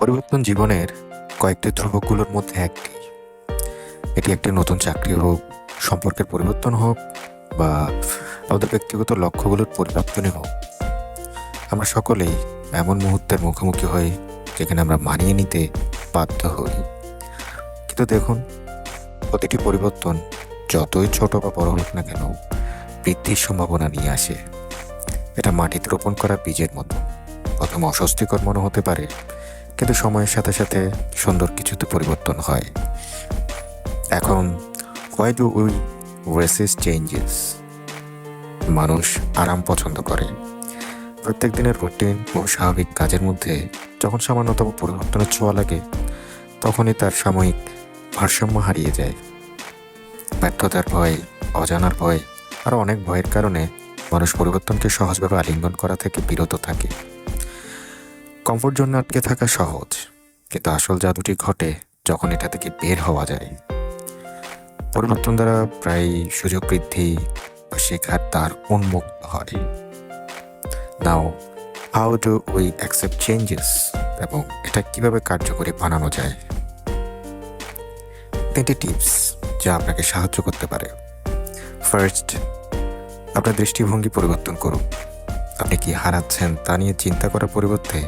পরিবর্তন জীবনের কয়েকটি ধ্রুবকগুলোর মধ্যে একটি। এটি একটি নতুন চাকরি হোক, সম্পর্কের পরিবর্তন হোক বা আমাদের ব্যক্তিগত লক্ষ্যগুলোর পরিবর্তনই হোক। আমরা সকলেই এমন মুহূর্তের মুখোমুখি হই যেখানে আমরা মানিয়ে নিতে বাধ্য হই। কিন্তু দেখুন, প্রতিটি পরিবর্তন যতই ছোট বা বড় হোক না কেন বৃদ্ধির সম্ভাবনা নিয়ে আসে। এটা মাটিতে রোপণ করা বীজের মতো। প্রথম অস্বস্তিকর মনে হতে পারে কিন্তু সময়ের সাথে সাথে সুন্দর কিছুতে পরিবর্তন হয়। এখন why do we resist changes মানুষ আরাম পছন্দ করে। প্রত্যেক দিনের রুটিন ও স্বাভাবিক কাজের মধ্যে যখন সামান্যতম পরিবর্তনের ছোঁয়া লাগে, তখনই তার সাময়িক ভারসাম্য হারিয়ে যায়। ব্যর্থতার ভয়, অজানার ভয়, আরও অনেক ভয়ের কারণে মানুষ পরিবর্তনকে সহজভাবে আলিঙ্গন করা থেকে বিরত থাকে। কমফোর্ট জোনে আটকে থাকা সহজ। কিন্তু আসল জাদুটি ঘটে যখন এটা থেকে বের হওয়া যায়। পরিবর্তন দ্বারা প্রায় সুযোগ বৃদ্ধি বা শেখার দ্বার উন্মুক্ত হয়। Now how do we accept changes এবং এটা কীভাবে কার্যকরী বানানো যায়? তিনটি টিপস যা আপনাকে সাহায্য করতে পারে। ফার্স্ট আপনার দৃষ্টিভঙ্গি পরিবর্তন করুন। আপনি কি হারাচ্ছেন তা নিয়ে চিন্তা করার পরিবর্তে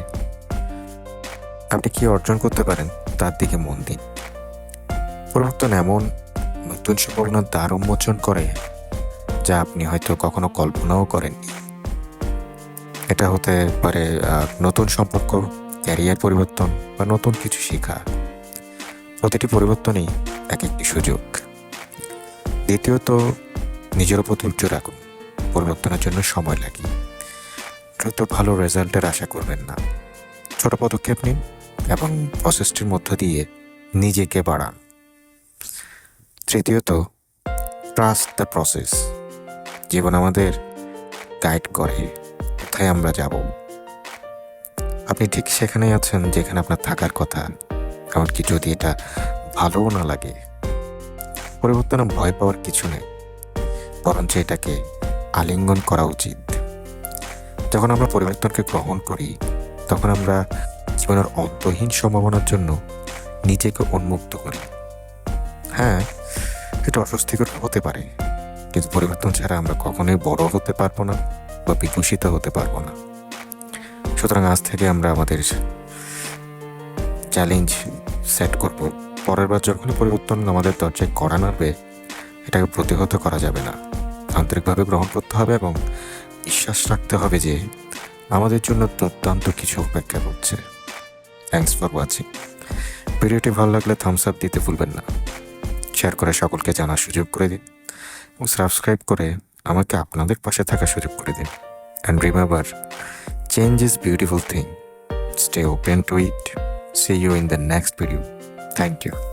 আপনি কি অর্জন করতে পারেন? তার দিকে মন দিন। পরিবর্তন এমন, নতুন সম্ভাবনার দ্বার উন্মোচন করে, যা আপনি হয়তো কখনো কল্পনাও করেননি। এটা হতে পারে নতুন সম্পর্ক, ক্যারিয়ার পরিবর্তন বা নতুন কিছু শেখা। প্রতিটি পরিবর্তনই এক একটি সুযোগ। দ্বিতীয়ত, নিজের উপর ধৈর্য রাখুন। পরিবর্তনের জন্য সময় লাগে। দ্রুত ভালো রেজাল্টের আশা করবেন না। ছোট পদক্ষেপ নিন এবং প্রসেসটির মধ্য দিয়ে নিজেকে বাড়ান। তৃতীয়ত ট্রাস্ট দ্য প্রসেস জীবন আমাদের গাইড করে, কোথায় আমরা যাব? আপনি ঠিক সেখানেই আছেন যেখানে আপনার থাকার কথা, এমনকি যদি এটা ভালোও না লাগে। পরিবর্তনে ভয় পাওয়ার কিছু নেই, বরঞ্চ এটাকে আলিঙ্গন করা উচিত। যখন আমরা পরিবর্তনকে গ্রহণ করি, তখন আমরা জীবনের অন্তহীন সম্ভাবনার জন্য নিজেকে উন্মুক্ত করি। হ্যাঁ এটা অস্বস্তিকর হতে পারে, কিন্তু পরিবর্তন ছাড়া আমরা কখনোই বড় হতে পারব না বা বিকশিত হতে পারব না। সুতরাং আজ থেকে আমরা আমাদের চ্যালেঞ্জ সেট করব। পরের বার যখনই পরিবর্তন আমাদের দরজায় করা নাড়বে, এটাকে প্রতিহত করা যাবে না। আন্তরিকভাবে গ্রহণ করতে হবে এবং বিশ্বাস রাখতে হবে যে আমাদের জন্য দুর্দান্ত কিছু অপেক্ষা করছে। থ্যাংকস ফর ওয়াচিং ভিডিওটি ভালো লাগলে থামস আপ দিতে ভুলবেন না। শেয়ার করে সকলকে জানার সুযোগ করে দিন। এবং সাবস্ক্রাইব করে আমাকে আপনাদের পাশে থাকার সুযোগ করে দিন। And remember change is beautiful thing stay open to it see you in the next video thank you